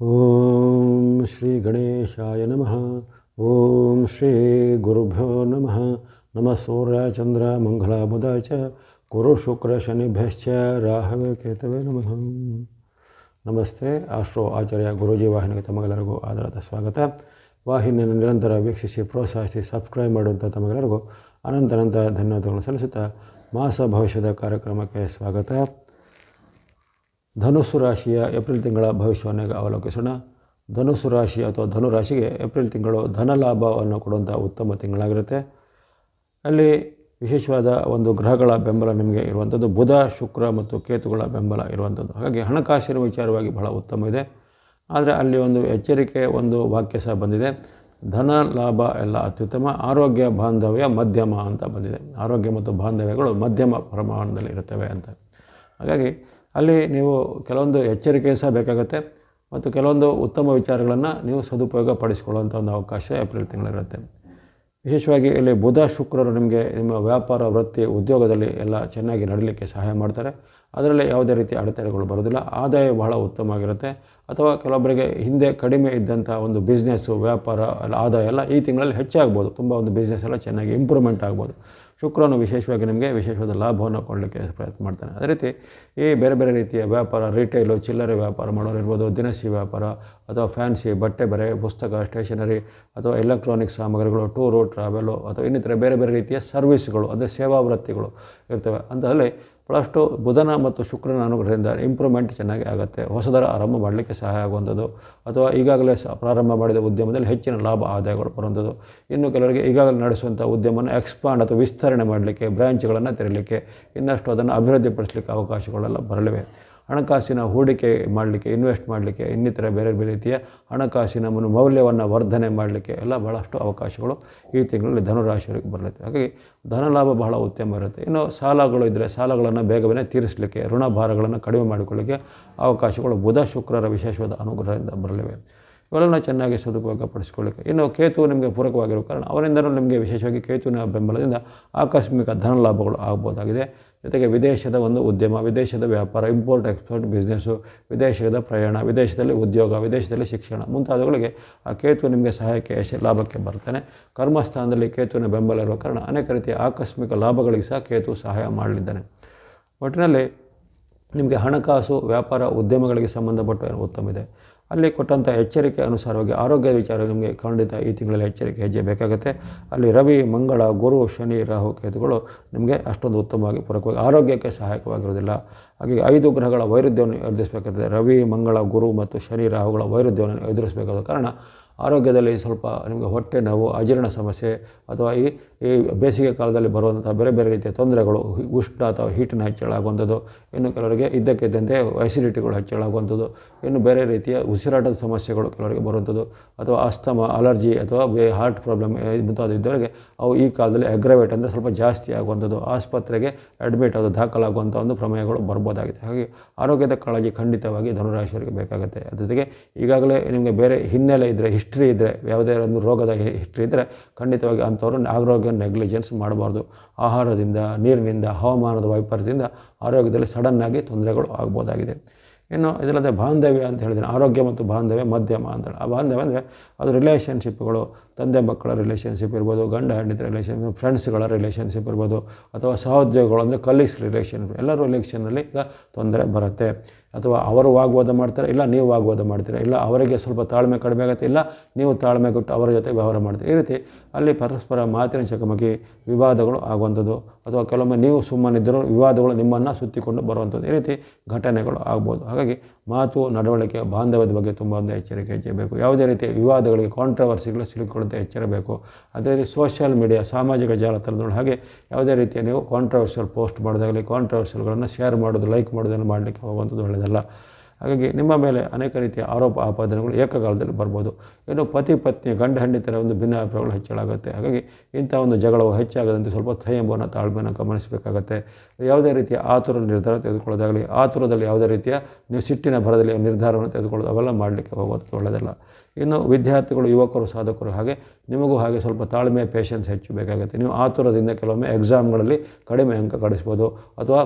ಓಂ ಶ್ರೀ ಗಣೇಶಾಯ ನಮಃ ಓಂ ಶ್ರೀ ಗುರುಭ್ಯೋ ನಮಃ ನಮಃ ಸೂರ್ಯ ಚಂದ್ರ ಮಂಗಳ ಬುಧ ಚ ಗುರು ಶುಕ್ರ ಶನಿಭ್ಯಶ್ಚ ರಾಹವೇ ಕೇತವೇ ನಮಃ ನಮಸ್ತೆ ಆಸ್ಟ್ರೋ ಆಚಾರ್ಯ ಗುರೂಜಿ ವಾಹಿನಿಗೆ ತಮಗೆಲ್ಲರಿಗೂ ಆಧಾರದ ಸ್ವಾಗತ ವಾಹಿನಿಯನ್ನು ನಿರಂತರ ವೀಕ್ಷಿಸಿ ಪ್ರೋತ್ಸಾಹಿಸಿ ಸಬ್ಸ್ಕ್ರೈಬ್ ಮಾಡುವಂಥ ತಮಗೆಲ್ಲರಿಗೂ ಅನಂತನಂತ ಧನ್ಯವಾದಗಳನ್ನು ಸಲ್ಲಿಸುತ್ತಾ ಮಾಸ ಭವಿಷ್ಯದ ಕಾರ್ಯಕ್ರಮಕ್ಕೆ ಸ್ವಾಗತ ಧನುಸ್ಸು ರಾಶಿಯ ಏಪ್ರಿಲ್ ತಿಂಗಳ ಭವಿಷ್ಯವನ್ನು ಅವಲೋಕಿಸೋಣ. ಧನುಸು ರಾಶಿ ಅಥವಾ ಧನು ರಾಶಿಗೆ ಏಪ್ರಿಲ್ ತಿಂಗಳು ಧನ ಲಾಭವನ್ನು ಕೊಡುವಂಥ ಉತ್ತಮ ತಿಂಗಳಾಗಿರುತ್ತೆ. ಅಲ್ಲಿ ವಿಶೇಷವಾದ ಒಂದು ಗ್ರಹಗಳ ಬೆಂಬಲ ನಿಮಗೆ ಇರುವಂಥದ್ದು. ಬುಧ, ಶುಕ್ರ ಮತ್ತು ಕೇತುಗಳ ಬೆಂಬಲ ಇರುವಂಥದ್ದು. ಹಾಗಾಗಿ ಹಣಕಾಸಿನ ವಿಚಾರವಾಗಿ ಬಹಳ ಉತ್ತಮ ಇದೆ. ಆದರೆ ಅಲ್ಲಿ ಒಂದು ಎಚ್ಚರಿಕೆ, ಒಂದು ವಾಕ್ಯ ಸಹ ಬಂದಿದೆ. ಧನ, ಲಾಭ ಎಲ್ಲ ಅತ್ಯುತ್ತಮ. ಆರೋಗ್ಯ, ಬಾಂಧವ್ಯ, ಮಧ್ಯಮ ಅಂತ ಬಂದಿದೆ. ಆರೋಗ್ಯ ಮತ್ತು ಬಾಂಧವ್ಯಗಳು ಮಧ್ಯಮ ಪ್ರಮಾಣದಲ್ಲಿ ಇರುತ್ತವೆ ಅಂತ. ಹಾಗಾಗಿ ಅಲ್ಲಿ ನೀವು ಕೆಲವೊಂದು ಎಚ್ಚರಿಕೆ ಸಹ ಬೇಕಾಗುತ್ತೆ ಮತ್ತು ಕೆಲವೊಂದು ಉತ್ತಮ ವಿಚಾರಗಳನ್ನು ನೀವು ಸದುಪಯೋಗ ಪಡಿಸಿಕೊಳ್ಳುವಂಥ ಒಂದು ಅವಕಾಶ ಏಪ್ರಿಲ್ ತಿಂಗಳಿರುತ್ತೆ. ವಿಶೇಷವಾಗಿ ಇಲ್ಲಿ ಬುಧ ಶುಕ್ರರು ನಿಮಗೆ ನಿಮ್ಮ ವ್ಯಾಪಾರ, ವೃತ್ತಿ, ಉದ್ಯೋಗದಲ್ಲಿ ಎಲ್ಲ ಚೆನ್ನಾಗಿ ನಡೀಲಿಕ್ಕೆ ಸಹಾಯ ಮಾಡ್ತಾರೆ. ಅದರಲ್ಲಿ ಯಾವುದೇ ರೀತಿ ಅಡೆತಡೆಗಳು ಬರೋದಿಲ್ಲ ಆದಾಯ ಬಹಳ ಉತ್ತಮವಾಗಿರುತ್ತೆ ಅಥವಾ ಕೆಲವೊಬ್ಬರಿಗೆ ಹಿಂದೆ ಕಡಿಮೆ ಇದ್ದಂಥ ಒಂದು ಬಿಸ್ನೆಸ್ಸು ವ್ಯಾಪಾರ, ಆದಾಯ ಎಲ್ಲ ಈ ತಿಂಗಳಲ್ಲಿ ಹೆಚ್ಚಾಗ್ಬೋದು. ತುಂಬ ಒಂದು ಬಿಸ್ನೆಸ್ ಎಲ್ಲ ಚೆನ್ನಾಗಿ ಇಂಪ್ರೂವ್ಮೆಂಟ್ ಆಗ್ಬೋದು. ಶುಕ್ರನು ವಿಶೇಷವಾಗಿ ನಿಮಗೆ ವಿಶೇಷವಾದ ಲಾಭವನ್ನು ಕೊಡಲಿಕ್ಕೆ ಪ್ರಯತ್ನ ಮಾಡ್ತಾನೆ. ಅದೇ ರೀತಿ ಈ ಬೇರೆ ಬೇರೆ ರೀತಿಯ ವ್ಯಾಪಾರ ರಿಟೇಲು ಚಿಲ್ಲರೆ ವ್ಯಾಪಾರ ಮಾಡೋರು ಇರ್ಬೋದು, ದಿನಸಿ ವ್ಯಾಪಾರ ಅಥವಾ ಫ್ಯಾನ್ಸಿ ಬಟ್ಟೆ ಬರೆ, ಪುಸ್ತಕ ಸ್ಟೇಷನರಿ ಅಥವಾ ಎಲೆಕ್ಟ್ರಾನಿಕ್ ಸಾಮಗ್ರಿಗಳು ಟೂರು ಟ್ರಾವೆಲು ಅಥವಾ ಇನ್ನಿತರ ಬೇರೆ ಬೇರೆ ರೀತಿಯ ಸರ್ವಿಸ್ಗಳು ಅಂದರೆ ಸೇವಾ ವೃತ್ತಿಗಳು ಇರ್ತವೆ. ಅಂತಲ್ಲಿ ಭಾಳಷ್ಟು ಬುಧನ ಮತ್ತು ಶುಕ್ರನ ಅನುಗ್ರಹದಿಂದ ಇಂಪ್ರೂವ್ಮೆಂಟ್ ಚೆನ್ನಾಗಿ ಆಗುತ್ತೆ. ಹೊಸದರ ಆರಂಭ ಮಾಡಲಿಕ್ಕೆ ಸಹಾಯ ಆಗುವಂಥದ್ದು. ಅಥವಾ ಈಗಾಗಲೇ ಪ್ರಾರಂಭ ಮಾಡಿದ ಉದ್ಯಮದಲ್ಲಿ ಹೆಚ್ಚಿನ ಲಾಭ ಆದಾಯಗಳು ಬರುವಂಥದ್ದು. ಇನ್ನು ಕೆಲವರಿಗೆ ಈಗಾಗಲೇ ನಡೆಸುವಂಥ ಉದ್ಯಮವನ್ನು ಎಕ್ಸ್ಪಾಂಡ್ ಅಥವಾ ವಿಸ್ತರಣೆ ಮಾಡಲಿಕ್ಕೆ ಬ್ರ್ಯಾಂಚ್ಗಳನ್ನು ತೆರಲಿಕ್ಕೆ ಇನ್ನಷ್ಟು ಅದನ್ನು ಅಭಿವೃದ್ಧಿಪಡಿಸಲಿಕ್ಕೆ ಅವಕಾಶಗಳೆಲ್ಲ ಬರಲಿವೆ. ಹಣಕಾಸಿನ ಹೂಡಿಕೆ ಮಾಡಲಿಕ್ಕೆ ಇನ್ವೆಸ್ಟ್ ಮಾಡಲಿಕ್ಕೆ, ಇನ್ನಿತರ ಬೇರೆ ಬೇರೆ ರೀತಿಯ ಹಣಕಾಸಿನ ಮೌಲ್ಯವನ್ನು ವರ್ಧನೆ ಮಾಡಲಿಕ್ಕೆ ಎಲ್ಲ ಭಾಳಷ್ಟು ಅವಕಾಶಗಳು ಈ ತಿಂಗಳಲ್ಲಿ ಧನುರಾಶಿಯವರಿಗೆ ಬರಲಿದೆ. ಹಾಗಾಗಿ ಧನಲಾಭ ಬಹಳ ಉತ್ತಮ ಇರುತ್ತೆ. ಇನ್ನು ಸಾಲಗಳು ಇದ್ದರೆ ಸಾಲಗಳನ್ನು ಬೇಗನೆ ತೀರಿಸಲಿಕ್ಕೆ ಋಣಭಾರಗಳನ್ನು ಕಡಿಮೆ ಮಾಡಿಕೊಳ್ಳಿಕ್ಕೆ ಅವಕಾಶಗಳು ಬುಧ, ಶುಕ್ರರ ವಿಶೇಷವಾದ ಅನುಗ್ರಹದಿಂದ ಬರಲಿವೆ. ಇವೆಲ್ಲನ ಚೆನ್ನಾಗಿ ಸದುಪಯೋಗ ಪಡಿಸ್ಕೊಳ್ಳಿಕ್ಕೆ ಇನ್ನು ಕೇತು ನಿಮಗೆ ಪೂರಕವಾಗಿರೋ ಕಾರಣ ಅವರಿಂದಲೂ ನಿಮಗೆ ವಿಶೇಷವಾಗಿ ಕೇತುವಿನ ಬೆಂಬಲದಿಂದ ಆಕಸ್ಮಿಕ ಧನ ಲಾಭಗಳು ಆಗ್ಬೋದಾಗಿದೆ. ಜೊತೆಗೆ ವಿದೇಶದ ಒಂದು ಉದ್ಯಮ, ವಿದೇಶದ ವ್ಯಾಪಾರ ಇಂಪೋರ್ಟ್ ಎಕ್ಸ್ಪೋರ್ಟ್ ಬಿಸ್ನೆಸ್ಸು ವಿದೇಶದ ಪ್ರಯಾಣ, ವಿದೇಶದಲ್ಲಿ ಉದ್ಯೋಗ, ವಿದೇಶದಲ್ಲಿ ಶಿಕ್ಷಣ ಮುಂತಾದವುಗಳಿಗೆ ಆ ಕೇತು ನಿಮಗೆ ಸಹಾಯಕ್ಕೆ ಯಶ, ಲಾಭಕ್ಕೆ ಬರ್ತಾನೆ. ಕರ್ಮಸ್ಥಾನದಲ್ಲಿ ಕೇತುವಿನ ಬೆಂಬಲ ಇರುವ ಕಾರಣ ಅನೇಕ ರೀತಿಯ ಆಕಸ್ಮಿಕ ಲಾಭಗಳಿಗೆ ಸಹ ಕೇತು ಸಹಾಯ ಮಾಡಲಿದ್ದಾನೆ. ಒಟ್ಟಿನಲ್ಲಿ ನಿಮಗೆ ಹಣಕಾಸು, ವ್ಯಾಪಾರ, ಉದ್ಯಮಗಳಿಗೆ ಸಂಬಂಧಪಟ್ಟ ಉತ್ತಮ ಇದೆ. ಅಲ್ಲಿ ಕೊಟ್ಟಂಥ ಎಚ್ಚರಿಕೆ ಅನುಸಾರವಾಗಿ ಆರೋಗ್ಯ ವಿಚಾರ ನಿಮಗೆ ಖಂಡಿತ ಈ ತಿಂಗಳಲ್ಲಿ ಎಚ್ಚರಿಕೆ ಹೆಜ್ಜೆ ಬೇಕಾಗುತ್ತೆ. ಅಲ್ಲಿ ರವಿ, ಮಂಗಳ, ಗುರು, ಶನಿ, ರಾಹು ಕೇತುಗಳು ನಿಮಗೆ ಅಷ್ಟೊಂದು ಉತ್ತಮವಾಗಿ ಪೂರಕವಾಗಿ ಆರೋಗ್ಯಕ್ಕೆ ಸಹಾಯಕವಾಗಿರೋದಿಲ್ಲ ಹಾಗೆ ಐದು ಗ್ರಹಗಳ ವೈರುಧ್ಯವನ್ನು ಎದುರಿಸಬೇಕಾಗುತ್ತದೆ ರವಿ, ಮಂಗಳ, ಗುರು ಮತ್ತು ಶನಿ, ರಾಹುಗಳ ವೈರುಧ್ಯವನ್ನು ಎದುರಿಸಬೇಕಾದ ಕಾರಣ ಆರೋಗ್ಯದಲ್ಲಿ ಸ್ವಲ್ಪ ನಿಮಗೆ ಹೊಟ್ಟೆ ನೋವು, ಅಜೀರ್ಣ ಸಮಸ್ಯೆ ಅಥವಾ ಈ ಈ ಬೇಸಿಗೆ ಕಾಲದಲ್ಲಿ ಬರುವಂಥ ಬೇರೆ ಬೇರೆ ರೀತಿಯ ತೊಂದರೆಗಳು, ಉಷ್ಣ ಅಥವಾ ಹೀಟಿನ ಹೆಚ್ಚಳ ಆಗುವಂಥದ್ದು ಇನ್ನು ಕೆಲವರಿಗೆ ಇದ್ದಕ್ಕಿದ್ದಂತೆ ಅಸಿಡಿಟಿಗಳು ಹೆಚ್ಚಳ ಆಗುವಂಥದ್ದು ಇನ್ನು ಬೇರೆ ರೀತಿಯ ಉಸಿರಾಟದ ಸಮಸ್ಯೆಗಳು ಕೆಲವರಿಗೆ ಬರುವಂಥದ್ದು, ಅಥವಾ ಅಸ್ತಮ ಅಲರ್ಜಿ ಅಥವಾ ಹಾರ್ಟ್ ಪ್ರಾಬ್ಲಮ್ ಮುಂತಾದ ಇದ್ದವರಿಗೆ ಅವು ಈ ಕಾಲದಲ್ಲಿ ಅಗ್ರವೇಟ್ ಅಂದರೆ ಸ್ವಲ್ಪ ಜಾಸ್ತಿ ಆಗುವಂಥದ್ದು. ಆಸ್ಪತ್ರೆಗೆ ಅಡ್ಮಿಟ್ ಅದು ದಾಖಲಾಗುವಂಥ ಒಂದು ಪ್ರಮೇಯಗಳು ಬರ್ಬೋದಾಗಿದೆ. ಹಾಗೆ ಆರೋಗ್ಯದ ಕಾಳಜಿ ಖಂಡಿತವಾಗಿ ಧನುರಾಶಿಯವರಿಗೆ ಬೇಕಾಗುತ್ತೆ. ಅದ್ರ ಜೊತೆಗೆ ಈಗಾಗಲೇ ನಿಮಗೆ ಬೇರೆ ಹಿನ್ನೆಲೆ ಇದ್ದರೆ ಹಿಸ್ಟ್ರಿ ಇದ್ದರೆ ಯಾವುದೇ ಒಂದು ರೋಗದ ಹಿಸ್ಟ್ರಿ ಇದ್ದರೆ ಖಂಡಿತವಾಗಿ ಅಂಥವ್ರು ಆರೋಗ್ಯ ನೆಗ್ಲಿಜೆನ್ಸ್ ಮಾಡಬಾರ್ದು. ಆಹಾರದಿಂದ, ನೀರಿನಿಂದ, ಹವಾಮಾನದ ವೈಪರ್ಯದಿಂದ ಆರೋಗ್ಯದಲ್ಲಿ ಸಡನ್ನಾಗಿ ತೊಂದರೆಗಳು ಆಗ್ಬೋದಾಗಿದೆ. ಇನ್ನು ಇದಲ್ಲದೆ ಬಾಂಧವ್ಯ ಅಂತ ಹೇಳಿದ್ರೆ ಆರೋಗ್ಯ ಮತ್ತು ಬಾಂಧವ್ಯ, ಮಧ್ಯಮ ಅಂತೇಳಿ ಆ ಬಾಂಧವ್ಯ ಅಂದರೆ ಅದು ರಿಲೇಷನ್ಶಿಪ್ಗಳು ತಂದೆ ಮಕ್ಕಳ ರಿಲೇಷನ್ಶಿಪ್ ಇರ್ಬೋದು, ಗಂಡ ಹೆಂಡತಿ ರಿಲೇಷನ್ಶಿಪ್ ಫ್ರೆಂಡ್ಸ್ಗಳ ರಿಲೇಷನ್ಶಿಪ್ ಇರ್ಬೋದು, ಅಥವಾ ಸಹೋದ್ಯೋಗಗಳು ಅಂದರೆ ಕಲೀಗ್ಸ್ ರಿಲೇಷನ್ ಎಲ್ಲ ರಿಲೇಷನ್ನಲ್ಲಿ ಈಗ ತೊಂದರೆ ಬರುತ್ತೆ. ಅಥವಾ ಅವರು ವಾಗ್ವಾದ ಮಾಡ್ತಾರೆ? ಇಲ್ಲ, ನೀವು ವಾಗ್ವಾದ ಮಾಡ್ತೀರಾ? ಇಲ್ಲ, ಅವರಿಗೆ ಸ್ವಲ್ಪ ತಾಳ್ಮೆ ಕಡಿಮೆ ಆಗುತ್ತೆ? ಇಲ್ಲ, ನೀವು ತಾಳ್ಮೆ ಕೊಟ್ಟು ಅವರ ಜೊತೆ ವ್ಯವಹಾರ ಮಾಡ್ತೀರಿ? ಈ ರೀತಿ ಅಲ್ಲಿ ಪರಸ್ಪರ ಮಾತಿನ ಚಕಮಕಿ ವಿವಾದಗಳು ಆಗುವಂಥದ್ದು ಅಥವಾ ಕೆಲವೊಮ್ಮೆ ನೀವು ಸುಮ್ಮನಿದ್ದರೂ ವಿವಾದಗಳು ನಿಮ್ಮನ್ನು ಸುತ್ತಿಕೊಂಡು ಬರುವಂಥದ್ದು. ಈ ರೀತಿ ಘಟನೆಗಳು ಆಗ್ಬೋದು. ಹಾಗಾಗಿ ಮಾತು, ನಡವಳಿಕೆ, ಬಾಂಧವ್ಯದ ಬಗ್ಗೆ ತುಂಬ ಒಂದು ಎಚ್ಚರಿಕೆ ಹೆಚ್ಚಬೇಕು ಯಾವುದೇ ರೀತಿಯ ವಿವಾದಗಳಿಗೆ ಕಾಂಟ್ರವರ್ಸಿಗಳು ಸಿಲುಕೊಳ್ಳುತ್ತೆ ಎಚ್ಚರಬೇಕು. ಅದೇ ರೀತಿ ಸೋಷಿಯಲ್ ಮೀಡಿಯಾ ಸಾಮಾಜಿಕ ಜಾಲತಾಣಗಳು ಹಾಗೆ ಯಾವುದೇ ರೀತಿಯ ನೀವು ಕಾಂಟ್ರವರ್ಷಿಯಲ್ ಪೋಸ್ಟ್ ಮಾಡೋದಾಗಲಿ ಕಾಂಟ್ರವರ್ಷಿಯಲ್ಗಳನ್ನು ಶೇರ್ ಮಾಡೋದು ಲೈಕ್ ಮಾಡೋದನ್ನು ಮಾಡಲಿಕ್ಕೆ ಹೋಗುವಂಥದ್ದು ಒಳ್ಳೆಯದಲ್ಲ. ಹಾಗಾಗಿ ನಿಮ್ಮ ಮೇಲೆ ಅನೇಕ ರೀತಿಯ ಆರೋಪ ಆಪಾದನೆಗಳು ಏಕಕಾಲದಲ್ಲಿ ಬರ್ಬೋದು. ಇನ್ನು ಪತಿ ಪತ್ನಿ, ಗಂಡ ಹೆಂಡತಿರ ಒಂದು ಭಿನ್ನಾಭಿಪ್ರಾಯಗಳು ಹೆಚ್ಚಳಾಗುತ್ತೆ. ಹಾಗಾಗಿ ಇಂಥ ಒಂದು ಜಗಳವು ಹೆಚ್ಚಾಗದಂತೆ ಸ್ವಲ್ಪ ಸಂಯಮವನ್ನು, ತಾಳ್ಮೆಯನ್ನು ಗಮನಿಸಬೇಕಾಗತ್ತೆ. ಯಾವುದೇ ರೀತಿಯ ಆತುರ ನಿರ್ಧಾರ ತೆಗೆದುಕೊಳ್ಳೋದಾಗಲಿ, ಆತುರದಲ್ಲಿ ಯಾವುದೇ ರೀತಿಯ ನೀವು ಸಿಟ್ಟಿನ ಭರದಲ್ಲಿ ನಿರ್ಧಾರವನ್ನು ತೆಗೆದುಕೊಳ್ಳೋದು, ಅವೆಲ್ಲ ಮಾಡಲಿಕ್ಕೆ ಹೋಗೋದು ಒಳ್ಳೆಯದಲ್ಲ ಇನ್ನು ವಿದ್ಯಾರ್ಥಿಗಳು, ಯುವಕರು, ಸಾಧಕರು ಹಾಗೆ ನಿಮಗೂ ಹಾಗೆ ಸ್ವಲ್ಪ ತಾಳ್ಮೆ ಪೇಷನ್ಸ್ ಹೆಚ್ಚು ಬೇಕಾಗುತ್ತೆ. ನೀವು ಆತುರದಿಂದ ಕೆಲವೊಮ್ಮೆ ಎಕ್ಸಾಮ್ಗಳಲ್ಲಿ ಕಡಿಮೆ ಅಂಕ ಗಳಿಸ್ಬೋದು ಅಥವಾ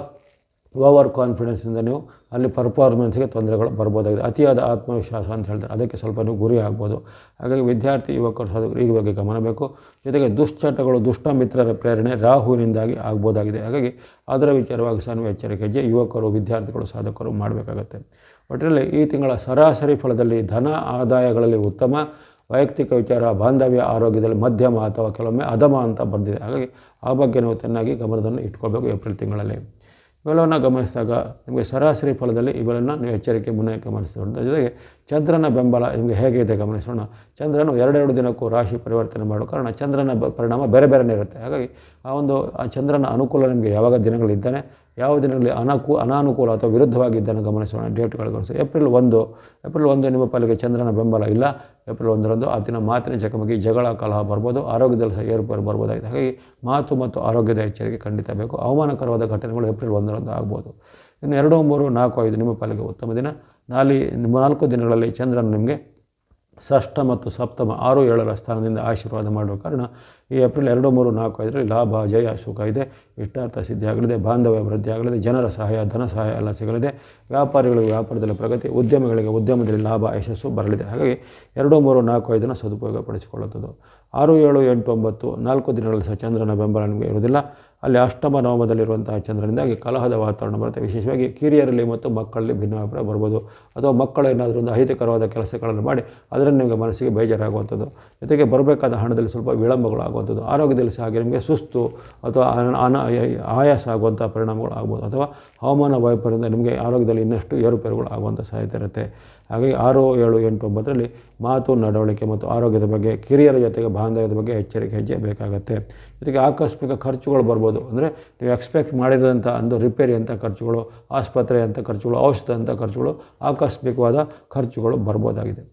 ಓವರ್ ಕಾನ್ಫಿಡೆನ್ಸಿಂದ ನೀವು ಅಲ್ಲಿ ಪರ್ಫಾರ್ಮೆನ್ಸ್ಗೆ ತೊಂದರೆಗಳು ಬರ್ಬೋದಾಗಿದೆ. ಅತಿಯಾದ ಆತ್ಮವಿಶ್ವಾಸ ಅಂತ ಹೇಳ್ತಾರೆ. ಅದಕ್ಕೆ ಸ್ವಲ್ಪ ನೀವು ಗುರಿ ಆಗ್ಬೋದು. ಹಾಗಾಗಿ ವಿದ್ಯಾರ್ಥಿ, ಯುವಕರು, ಸಾಧಕರು ಈ ಬಗ್ಗೆ ಗಮನ ಬೇಕು. ಜೊತೆಗೆ ದುಶ್ಚಟಗಳು, ದುಷ್ಟ ಮಿತ್ರರ ಪ್ರೇರಣೆ ರಾಹುವಿನಿಂದಾಗಿ ಆಗ್ಬೋದಾಗಿದೆ. ಹಾಗಾಗಿ ಅದರ ವಿಚಾರವಾಗಿ ಸಹ ಎಚ್ಚರಿಕೆ ಹೆಜ್ಜೆ ಯುವಕರು, ವಿದ್ಯಾರ್ಥಿಗಳು, ಸಾಧಕರು ಮಾಡಬೇಕಾಗತ್ತೆ. ಒಟ್ಟಿನಲ್ಲಿ ಈ ತಿಂಗಳ ಸರಾಸರಿ ಫಲದಲ್ಲಿ ಧನ ಆದಾಯಗಳಲ್ಲಿ ಉತ್ತಮ ವೈಯಕ್ತಿಕ ವಿಚಾರ, ಬಾಂಧವ್ಯ, ಆರೋಗ್ಯದಲ್ಲಿ ಮಧ್ಯಮ ಅಥವಾ ಕೆಲವೊಮ್ಮೆ ಅಧಮ ಅಂತ ಬಂದಿದೆ. ಹಾಗಾಗಿ ಆ ಬಗ್ಗೆ ನಾವು ಚೆನ್ನಾಗಿ ಗಮನವನ್ನು ಇಟ್ಕೊಳ್ಬೇಕು ಏಪ್ರಿಲ್ ತಿಂಗಳಲ್ಲಿ. ಇವೆಲ್ಲವನ್ನು ಗಮನಿಸಿದಾಗ ನಿಮಗೆ ಸರಾಸರಿ ಫಲದಲ್ಲಿ ಇವೆಲ್ಲ ನೀವು ಎಚ್ಚರಿಕೆ ಮುನ್ನೆ ಗಮನಿಸೋಣ ಜೊತೆಗೆ ಚಂದ್ರನ ಬೆಂಬಲ ನಿಮಗೆ ಹೇಗಿದೆ ಗಮನಿಸೋಣ. ಚಂದ್ರನು ಎರಡೆರಡು ದಿನಕ್ಕೂ ರಾಶಿ ಪರಿವರ್ತನೆ ಮಾಡೋ ಕಾರಣ ಚಂದ್ರನ ಪರಿಣಾಮ ಬೇರೆ ಬೇರೆನೇ ಇರುತ್ತೆ. ಹಾಗಾಗಿ ಆ ಒಂದು ಆ ಚಂದ್ರನ ಅನುಕೂಲ ನಿಮಗೆ ಯಾವಾಗ ದಿನಗಳಿದ್ದಾನೆ ಯಾವ ದಿನಗಳಲ್ಲಿ ಅನಾಕು, ಅನಾನುಕೂಲ ಅಥವಾ ವಿರುದ್ಧವಾಗಿದ್ದನ್ನು ಗಮನಿಸೋಣ ಡೇಟ್ಗಳು ಗಮನಿಸೋ ಏಪ್ರಿಲ್ ಒಂದು ಏಪ್ರಿಲ್ ಒಂದು ನಿಮ್ಮ ಪಾಲಿಗೆ ಚಂದ್ರನ ಬೆಂಬಲ ಇಲ್ಲ. ಏಪ್ರಿಲ್ ಒಂದರಂದು ಆ ದಿನ ಮಾತಿನ ಚಕಮಕಿ, ಜಗಳ, ಕಲಹ ಬರ್ಬೋದು, ಆರೋಗ್ಯದಲ್ಲಿ ಸಹ ಏರುಪೇರು ಬರ್ಬೋದಾಗಿದೆ. ಹಾಗಾಗಿ ಮಾತು ಮತ್ತು ಆರೋಗ್ಯದ ಎಚ್ಚರಿಕೆ ಖಂಡಿತ ಬೇಕು. ಅವಮಾನಕರವಾದ ಘಟನೆಗಳು ಏಪ್ರಿಲ್ ಒಂದರಂದು ಆಗ್ಬೋದು. ಇನ್ನು ಎರಡು, ಮೂರು, ನಾಲ್ಕು, ಐದು ನಿಮ್ಮ ಪಾಲಿಗೆ ಉತ್ತಮ ದಿನ. ನಾಲಿ, ನಾಲ್ಕು ದಿನಗಳಲ್ಲಿ ಚಂದ್ರನ ನಿಮಗೆ ಷಷ್ಠ ಮತ್ತು ಸಪ್ತಮ ಆರು, ಏಳರ ಸ್ಥಾನದಿಂದ ಆಶೀರ್ವಾದ ಮಾಡುವ ಕಾರಣ ಈ ಏಪ್ರಿಲ್ ಎರಡು, ಮೂರು, ನಾಲ್ಕು, ಐದರಲ್ಲಿ ಲಾಭ, ಜಯ, ಸುಖ ಇದೆ. ಇಷ್ಟಾರ್ಥ ಸಿದ್ಧಿ ಆಗಲಿದೆ, ಬಾಂಧವ್ಯ ಅಭಿವೃದ್ಧಿ ಆಗಲಿದೆ, ಜನರ ಸಹಾಯ, ಧನ ಸಹಾಯ ಎಲ್ಲ ಸಿಗಲಿದೆ. ವ್ಯಾಪಾರಿಗಳಿಗೆ ವ್ಯಾಪಾರದಲ್ಲಿ ಪ್ರಗತಿ, ಉದ್ಯಮಿಗಳಿಗೆ ಉದ್ಯಮದಲ್ಲಿ ಲಾಭ, ಯಶಸ್ಸು ಬರಲಿದೆ. ಹಾಗಾಗಿ ಎರಡು, ಮೂರು, ನಾಲ್ಕು ಐದನ್ನು ಸದುಪಯೋಗಪಡಿಸಿಕೊಳ್ಳುತ್ತದೆ ಆರು, ಏಳು, ಎಂಟು, ಒಂಬತ್ತು, ನಾಲ್ಕು ದಿನಗಳಲ್ಲಿ ಸಹ ಚಂದ್ರನ ಬೆಂಬಲ ನಿಮಗೆ ಇರುವುದಿಲ್ಲ. ಅಲ್ಲಿ ಅಷ್ಟಮ ನವಮದಲ್ಲಿರುವಂತಹ ಚಂದ್ರನಿಂದಾಗಿ ಕಲಹದ ವಾತಾವರಣ ಬರುತ್ತೆ. ವಿಶೇಷವಾಗಿ ಕಿರಿಯರಲ್ಲಿ ಮತ್ತು ಮಕ್ಕಳಲ್ಲಿ ಭಿನ್ನಾಭಿಪ್ರಾಯ ಬರ್ಬೋದು. ಅಥವಾ ಮಕ್ಕಳು ಏನಾದರೂ ಒಂದು ಅಹಿತಕರವಾದ ಕೆಲಸಗಳನ್ನು ಮಾಡಿ ಅದರಲ್ಲಿ ನಿಮಗೆ ಮನಸ್ಸಿಗೆ ಬೇಜಾರಾಗುವಂಥದ್ದು. ಜೊತೆಗೆ ಬರಬೇಕಾದ ಹಣದಲ್ಲಿ ಸ್ವಲ್ಪ ವಿಳಂಬಗಳು ಆಗುವಂಥದ್ದು ಆರೋಗ್ಯದಲ್ಲಿ ಸಹ ನಿಮಗೆ ಸುಸ್ತು ಅಥವಾ ಅನ- ಆಯಾಸ ಆಗುವಂಥ ಪರಿಣಾಮಗಳು ಆಗ್ಬೋದು ಅಥವಾ ಹವಾಮಾನ ವೈಪರ್ಯದಿಂದ ನಿಮಗೆ ಆರೋಗ್ಯದಲ್ಲಿ ಇನ್ನಷ್ಟು ಏರುಪೇರುಗಳು ಆಗುವಂಥ ಸಾಧ್ಯತೆ ಇರುತ್ತೆ. ಹಾಗಾಗಿ ಆರು, ಏಳು, ಎಂಟು, ಒಂಬತ್ತರಲ್ಲಿ ಮಾತು, ನಡವಳಿಕೆ ಮತ್ತು ಆರೋಗ್ಯದ ಬಗ್ಗೆ, ಕಿರಿಯರ ಜೊತೆಗೆ ಬಾಂಧವ್ಯದ ಬಗ್ಗೆ ಎಚ್ಚರಿಕೆ ಹೆಜ್ಜೆ ಬೇಕಾಗುತ್ತೆ. ಜೊತೆಗೆ ಆಕಸ್ಮಿಕ ಖರ್ಚುಗಳು ಬರ್ಬೋದು. ಅಂದರೆ ನೀವು ಎಕ್ಸ್ಪೆಕ್ಟ್ ಮಾಡಿರೋಂಥ ಒಂದು ರಿಪೇರಿ ಅಂತ ಖರ್ಚುಗಳು, ಆಸ್ಪತ್ರೆ ಅಂತ ಖರ್ಚುಗಳು, ಔಷಧ ಅಂತ ಖರ್ಚುಗಳು, ಆಕಸ್ಮಿಕವಾದ ಖರ್ಚುಗಳು ಬರ್ಬೋದಾಗಿದೆ.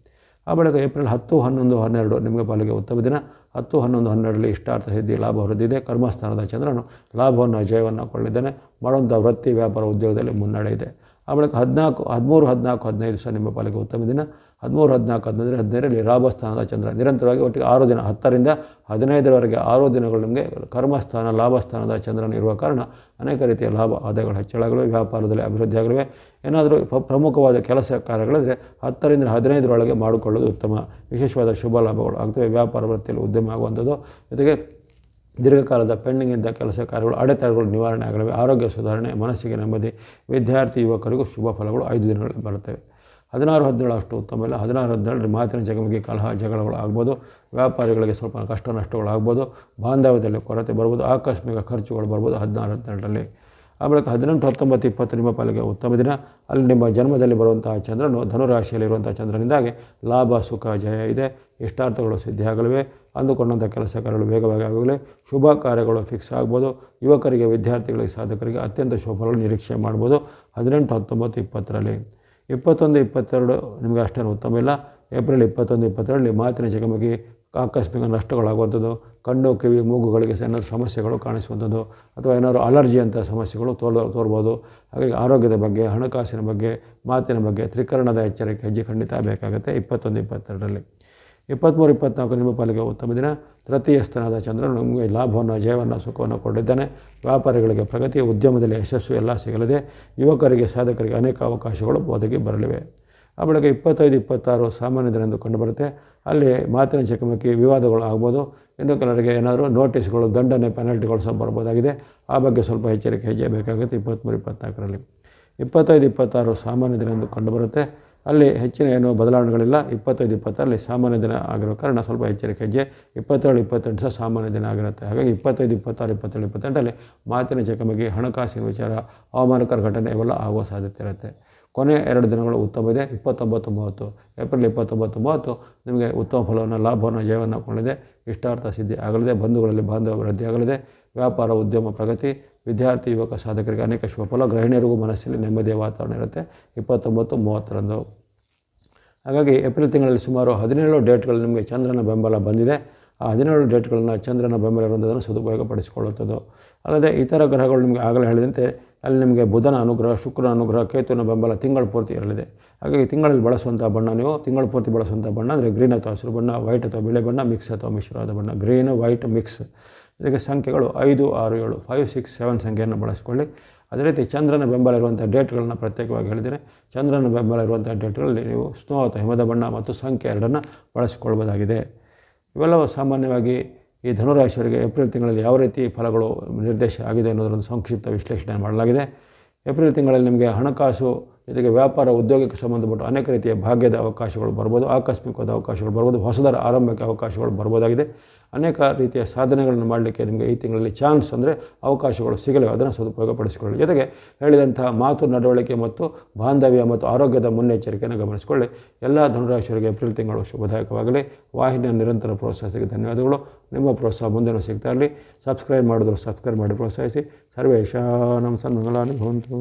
ಆ ಬಳಿಕ ಏಪ್ರಿಲ್ ಹತ್ತು, ಹನ್ನೊಂದು, ಹನ್ನೆರಡು ನಿಮಗೆ ಪಾಲಿಗೆ ಉತ್ತಮ ದಿನ. ಹತ್ತು, ಹನ್ನೊಂದು, ಹನ್ನೆರಡರಲ್ಲಿ ಇಷ್ಟಾರ್ಥ ಸಿದ್ಧಿ ಲಾಭ ವೃದ್ಧಿದೆ ಕರ್ಮಸ್ಥಾನದ ಚಂದ್ರನು ಲಾಭವನ್ನು ಜಯವನ್ನು ಕೊಳ್ಳಿದ್ದಾನೆ. ಮಾಡುವಂಥ ವೃತ್ತಿ ವ್ಯಾಪಾರ ಉದ್ಯೋಗದಲ್ಲಿ ಮುನ್ನಡೆ ಇದೆ. ಆ ಹದಿನಾಲ್ಕು, ಹದಿಮೂರು, ಹದಿನಾಲ್ಕು, ಹದಿನೈದು ಸರ್ ನಿಮ್ಮ ಪಾಲಿಗೆ ಉತ್ತಮ ದಿನ. ಹದಿಮೂರು, ಹದಿನಾಲ್ಕು, ಹದಿನೈದು, ಹದಿನೈದರಲ್ಲಿ ಲಾಭಸ್ಥಾನದ ಚಂದ್ರ. ನಿರಂತರವಾಗಿ ಒಟ್ಟಿಗೆ ಆರು ದಿನ, ಹತ್ತರಿಂದ ಹದಿನೈದರವರೆಗೆ ಆರು ದಿನಗಳು ನಿಮಗೆ ಕರ್ಮಸ್ಥಾನ, ಲಾಭಸ್ಥಾನದ ಚಂದ್ರನ ಇರುವ ಕಾರಣ ಅನೇಕ ರೀತಿಯ ಲಾಭ, ಆದಾಯಗಳು, ಹೆಚ್ಚಳಗಳು, ವ್ಯಾಪಾರದಲ್ಲಿ ಅಭಿವೃದ್ಧಿಯಾಗಲಿವೆ ಏನಾದರೂ ಪ್ರಮುಖವಾದ ಕೆಲಸ ಕಾರ್ಯಗಳಿದ್ರೆ ಹತ್ತರಿಂದ ಹದಿನೈದರೊಳಗೆ ಮಾಡಿಕೊಳ್ಳೋದು ಉತ್ತಮ. ವಿಶೇಷವಾದ ಶುಭ ಲಾಭಗಳು ಆಗ್ತವೆ. ವ್ಯಾಪಾರ ವೃತ್ತಿಯಲ್ಲಿ ಉದ್ಯಮ ಆಗುವಂಥದ್ದು. ಜೊತೆಗೆ ದೀರ್ಘಕಾಲದ ಪೆಂಡಿಂಗ್ ಇದ್ದ ಕೆಲಸ ಕಾರ್ಯಗಳು, ಅಡೆತಡೆಗಳು ನಿವಾರಣೆ ಆಗಲಿವೆ. ಆರೋಗ್ಯ ಸುಧಾರಣೆ, ಮನಸ್ಸಿಗೆ ನೆಮ್ಮದಿ, ವಿದ್ಯಾರ್ಥಿ ಯುವಕರಿಗೂ ಶುಭ ಫಲಗಳು ಐದು ದಿನಗಳಲ್ಲಿ ಬರುತ್ತವೆ. ಹದಿನಾರು, ಹದಿನೇಳು ಅಷ್ಟು ಉತ್ತಮ ಇಲ್ಲ. ಹದಿನಾರು, ಹದಿನೇಳರಲ್ಲಿ ಮಾತಿನ ಜಗಮಿಗೆ ಕಲಹ, ಜಗಳಗಳು ಆಗ್ಬೋದು. ವ್ಯಾಪಾರಿಗಳಿಗೆ ಸ್ವಲ್ಪ ಕಷ್ಟ, ನಷ್ಟಗಳು ಆಗ್ಬೋದು. ಬಾಂಧವ್ಯದಲ್ಲಿ ಕೊರತೆ ಬರ್ಬೋದು ಆಕಸ್ಮಿಕ ಖರ್ಚುಗಳು ಬರ್ಬೋದು ಹದಿನಾರು, ಹದಿನೇಳರಲ್ಲಿ. ಆ ಬಳಿಕ ಹದಿನೆಂಟು, ಹತ್ತೊಂಬತ್ತು ಇಪ್ಪತ್ತು ನಿಮ್ಮ ಪಾಲಿಗೆ ಉತ್ತಮ ದಿನ. ಅಲ್ಲಿ ನಿಮ್ಮ ಜನ್ಮದಲ್ಲಿ ಬರುವಂತಹ ಚಂದ್ರನು ಧನುರಾಶಿಯಲ್ಲಿರುವಂಥ ಚಂದ್ರನಿಂದಾಗಿ ಲಾಭ, ಸುಖ, ಜಯ ಇದೆ. ಇಷ್ಟಾರ್ಥಗಳು ಸಿದ್ಧಿಯಾಗಲಿವೆ. ಅಂದುಕೊಂಡಂಥ ಕೆಲಸ ಕಾರ್ಯಗಳು ವೇಗವಾಗಿ ಆಗಲಿ ಶುಭ ಕಾರ್ಯಗಳು ಫಿಕ್ಸ್ ಆಗ್ಬೋದು. ಯುವಕರಿಗೆ, ವಿದ್ಯಾರ್ಥಿಗಳಿಗೆ, ಸಾಧಕರಿಗೆ ಅತ್ಯಂತ ಶುಭಗಳು ನಿರೀಕ್ಷೆ ಮಾಡ್ಬೋದು. ಹದಿನೆಂಟು ಹತ್ತೊಂಬತ್ತು ಇಪ್ಪತ್ತರಲ್ಲಿ. ಇಪ್ಪತ್ತೊಂದು ಇಪ್ಪತ್ತೆರಡು ನಿಮಗೆ ಅಷ್ಟೇನು ಉತ್ತಮ ಇಲ್ಲ. ಏಪ್ರಿಲ್ ಇಪ್ಪತ್ತೊಂದು ಇಪ್ಪತ್ತೆರಡರಲ್ಲಿ ಮಾತಿನ ಚಕಮಕಿ ಆಕಸ್ಮಿಕ ನಷ್ಟಗಳಾಗುವಂಥದ್ದು. ಕಣ್ಣು, ಕಿವಿ, ಮೂಗುಗಳಿಗೆ ಏನಾದರೂ ಸಮಸ್ಯೆಗಳು ಕಾಣಿಸುವಂಥದ್ದು. ಅಥವಾ ಏನಾದರೂ ಅಲರ್ಜಿ ಅಂತ ಸಮಸ್ಯೆಗಳು ತೋರ್, ತೋರ್ಬೋದು. ಹಾಗಾಗಿ ಆರೋಗ್ಯದ ಬಗ್ಗೆ, ಹಣಕಾಸಿನ ಬಗ್ಗೆ, ಮಾತಿನ ಬಗ್ಗೆ, ತ್ರಿಕರಣದ ಎಚ್ಚರಿಕೆ ಹೆಜ್ಜೆ ಖಂಡಿತ ಬೇಕಾಗುತ್ತೆ ಇಪ್ಪತ್ತೊಂದು ಇಪ್ಪತ್ತೆರಡರಲ್ಲಿ. ಇಪ್ಪತ್ತ್ಮೂರು ಇಪ್ಪತ್ನಾಲ್ಕು ನಿಮ್ಮ ಪಾಲಿಗೆ ಉತ್ತಮ ದಿನ. ತೃತೀಯ ಸ್ಥಾನದ ಚಂದ್ರನು ನಿಮಗೆ ಲಾಭವನ್ನು, ಜಯವನ್ನು, ಸುಖವನ್ನು ಕೊಟ್ಟಿದ್ದಾನೆ. ವ್ಯಾಪಾರಿಗಳಿಗೆ ಪ್ರಗತಿ ಉದ್ಯಮದಲ್ಲಿ ಯಶಸ್ಸು ಎಲ್ಲ ಸಿಗಲಿದೆ. ಯುವಕರಿಗೆ, ಸಾಧಕರಿಗೆ ಅನೇಕ ಅವಕಾಶಗಳು ಒದಗಿ ಬರಲಿವೆ. ಆ ಬಳಿಕ ಇಪ್ಪತ್ತೈದು, ಇಪ್ಪತ್ತಾರು ಸಾಮಾನ್ಯ ದಿನ ಎಂದು ಕಂಡುಬರುತ್ತೆ. ಅಲ್ಲಿ ಮಾತಿನ ಚಕಮಕಿ, ವಿವಾದಗಳು ಆಗ್ಬೋದು. ಇನ್ನು ಕೆಲವರಿಗೆ ಏನಾದರೂ ನೋಟಿಸ್ಗಳು, ದಂಡನೆ, ಪೆನಾಲ್ಟಿಗಳು ಸಹ ಬರ್ಬೋದಾಗಿದೆ. ಆ ಬಗ್ಗೆ ಸ್ವಲ್ಪ ಎಚ್ಚರಿಕೆ ಹೆಜ್ಜೆ ಬೇಕಾಗುತ್ತೆ ಇಪ್ಪತ್ತ್ಮೂರು ಇಪ್ಪತ್ತ್ನಾಲ್ಕರಲ್ಲಿ ಇಪ್ಪತ್ತೈದು, ಇಪ್ಪತ್ತಾರು ಸಾಮಾನ್ಯ ದಿನ ಎಂದು ಕಂಡುಬರುತ್ತೆ. ಅಲ್ಲಿ ಹೆಚ್ಚಿನ ಏನು ಬದಲಾವಣೆಗಳಿಲ್ಲ. ಇಪ್ಪತ್ತೈದು, ಇಪ್ಪತ್ತರಲ್ಲಿ ಸಾಮಾನ್ಯ ದಿನ ಆಗಿರೋ ಕಾರಣ ಸ್ವಲ್ಪ ಎಚ್ಚರಿಕೆ ಹೆಜ್ಜೆ ಇಪ್ಪತ್ತೇಳು, ಇಪ್ಪತ್ತೆಂಟು ಸಹ ಸಾಮಾನ್ಯ ದಿನ ಆಗಿರುತ್ತೆ. ಹಾಗಾಗಿ ಇಪ್ಪತ್ತೈದು, ಇಪ್ಪತ್ತಾರು, ಇಪ್ಪತ್ತೇಳು ಇಪ್ಪತ್ತೆಂಟರಲ್ಲಿ ಮಾತಿನ ಚಕಮಕಿ, ಹಣಕಾಸಿನ ವಿಚಾರ ಅವಮಾನಕರ ಘಟನೆ ಇವೆಲ್ಲ ಆಗುವ ಸಾಧ್ಯತೆ ಇರುತ್ತೆ. ಕೊನೆ ಎರಡು ದಿನಗಳು ಉತ್ತಮ ಇದೆ. ಇಪ್ಪತ್ತೊಂಬತ್ತು, ಮೂವತ್ತು. ಏಪ್ರಿಲ್ ಇಪ್ಪತ್ತೊಂಬತ್ತು, ಮೂವತ್ತು ನಿಮಗೆ ಉತ್ತಮ ಫಲವನ್ನು, ಲಾಭವನ್ನು, ಜಯವನ್ನು ಕೊಂಡಿದೆ ಇಷ್ಟಾರ್ಥ ಸಿದ್ಧಿ ಆಗಲಿದೆ. ಬಂಧುಗಳಲ್ಲಿ ಬಾಂಧವ್ಯ ವೃದ್ಧಿ ಆಗಲಿದೆ. ವ್ಯಾಪಾರ, ಉದ್ಯಮ, ಪ್ರಗತಿ, ವಿದ್ಯಾರ್ಥಿ, ಯುವಕ, ಸಾಧಕರಿಗೆ ಅನೇಕ ಶುಭ ಫಲ. ಗೃಹಿಣಿಯರಿಗೂ ಮನಸ್ಸಲ್ಲಿ ನೆಮ್ಮದಿಯ ವಾತಾವರಣ ಇರುತ್ತೆ. ಇಪ್ಪತ್ತೊಂಬತ್ತು, ಮೂವತ್ತರಂದು. ಹಾಗಾಗಿ ಏಪ್ರಿಲ್ ತಿಂಗಳಲ್ಲಿ ಸುಮಾರು ಹದಿನೇಳು ಡೇಟ್ಗಳು ನಿಮಗೆ ಚಂದ್ರನ ಬೆಂಬಲ ಬಂದಿದೆ. ಆ ಹದಿನೇಳು ಡೇಟ್ಗಳನ್ನು ಚಂದ್ರನ ಬೆಂಬಲ ಇರುವಂಥದ್ದನ್ನು ಸದುಪಯೋಗಪಡಿಸಿಕೊಳ್ಳುತ್ತದೆ ಅಲ್ಲದೆ ಇತರ ಗ್ರಹಗಳು ನಿಮಗೆ ಆಗಲೇ ಹೇಳಿದಂತೆ, ಅಲ್ಲಿ ನಿಮಗೆ ಬುಧನ ಅನುಗ್ರಹ, ಶುಕ್ರನ ಅನುಗ್ರಹ, ಕೇತುವಿನ ಬೆಂಬಲ ತಿಂಗಳ ಪೂರ್ತಿ ಇರಲಿದೆ. ಹಾಗಾಗಿ ತಿಂಗಳಲ್ಲಿ ಬಳಸುವಂಥ ಬಣ್ಣ ನೀವು, ತಿಂಗಳ ಪೂರ್ತಿ ಬಳಸುವಂಥ ಬಣ್ಣ ಅಂದರೆ ಗ್ರೀನ್ ಅಥವಾ ಹಸಿರು ಬಣ್ಣ, ವೈಟ್ ಅಥವಾ ಬಿಳಿ ಬಣ್ಣ, ಮಿಕ್ಸ್ ಅಥವಾ ಮಿಶ್ರವಾದ ಬಣ್ಣ. Green, white, mix. ಇದಕ್ಕೆ ಸಂಖ್ಯೆಗಳು ಐದು, ಆರು, ಏಳು ಫೈವ್ ಸಿಕ್ಸ್ ಸೆವೆನ್ ಸಂಖ್ಯೆಯನ್ನು ಬಳಸಿಕೊಳ್ಳಿ. ಅದೇ ರೀತಿ ಚಂದ್ರನ ಬೆಂಬಲ ಇರುವಂಥ ಡೇಟ್ಗಳನ್ನ ಪ್ರತ್ಯೇಕವಾಗಿ ಹೇಳಿದರೆ ಚಂದ್ರನ ಬೆಂಬಲ ಇರುವಂಥ ಡೇಟ್ಗಳಲ್ಲಿ ನೀವು ಸ್ನೋ ಅಥವಾ ಹಿಮದ ಬಣ್ಣ ಮತ್ತು ಸಂಖ್ಯೆ ಎರಡನ್ನು ಬಳಸಿಕೊಳ್ಬೋದಾಗಿದೆ. ಇವೆಲ್ಲವೂ ಸಾಮಾನ್ಯವಾಗಿ ಈ ಧನುರಾಶಿಯವರಿಗೆ ಏಪ್ರಿಲ್ ತಿಂಗಳಲ್ಲಿ ಯಾವ ರೀತಿ ಫಲಗಳು ನಿರ್ದೇಶ ಆಗಿದೆ ಅನ್ನೋದರೊಂದು ಸಂಕ್ಷಿಪ್ತ ವಿಶ್ಲೇಷಣೆ ಮಾಡಲಾಗಿದೆ. ಏಪ್ರಿಲ್ ತಿಂಗಳಲ್ಲಿ ನಿಮಗೆ ಹಣಕಾಸು ಜೊತೆಗೆ ವ್ಯಾಪಾರ, ಉದ್ಯೋಗಕ್ಕೆ ಸಂಬಂಧಪಟ್ಟು ಅನೇಕ ರೀತಿಯ ಭಾಗ್ಯದ ಅವಕಾಶಗಳು ಬರ್ಬೋದು, ಆಕಸ್ಮಿಕವಾದ ಅವಕಾಶಗಳು ಬರ್ಬೋದು, ಹೊಸದರ ಆರಂಭಕ್ಕೆ ಅವಕಾಶಗಳು ಬರ್ಬೋದಾಗಿದೆ. ಅನೇಕ ರೀತಿಯ ಸಾಧನೆಗಳನ್ನು ಮಾಡಲಿಕ್ಕೆ ನಿಮಗೆ ಈ ತಿಂಗಳಲ್ಲಿ ಚಾನ್ಸ್ ಅಂದರೆ ಅವಕಾಶಗಳು ಸಿಗಲಿವೆ. ಅದನ್ನು ಸದುಪಯೋಗಪಡಿಸಿಕೊಳ್ಳಿ. ಜೊತೆಗೆ ಹೇಳಿದಂತಹ ಮಾತು ನಡವಳಿಕೆ ಮತ್ತು ಬಾಂಧವ್ಯ ಮತ್ತು ಆರೋಗ್ಯದ ಮುನ್ನೆಚ್ಚರಿಕೆಯನ್ನು ಗಮನಿಸಿಕೊಳ್ಳಿ. ಎಲ್ಲ ಧನುರಾಶಿಯವರಿಗೆ ಏಪ್ರಿಲ್ ತಿಂಗಳು ಶುಭದಾಯಕವಾಗಲಿ. ವಾಹಿನಿಯ ನಿರಂತರ ಪ್ರೋತ್ಸಾಹಕ್ಕೆ ಧನ್ಯವಾದಗಳು. ನಿಮ್ಮ ಪ್ರೋತ್ಸಾಹ ಮುಂದೆ ಸಿಗ್ತಾ ಇರಲಿ. ಸಬ್ಸ್ಕ್ರೈಬ್ ಮಾಡಿದ್ರು ಸಬ್ಸ್ಕ್ರೈಬ್ ಮಾಡಿ ಪ್ರೋತ್ಸಾಹಿಸಿ. ಸರ್ವೇಶ ನಮ್ಮ ಸನ್ಮಂಗಲಾನಿ ಭವಂತು.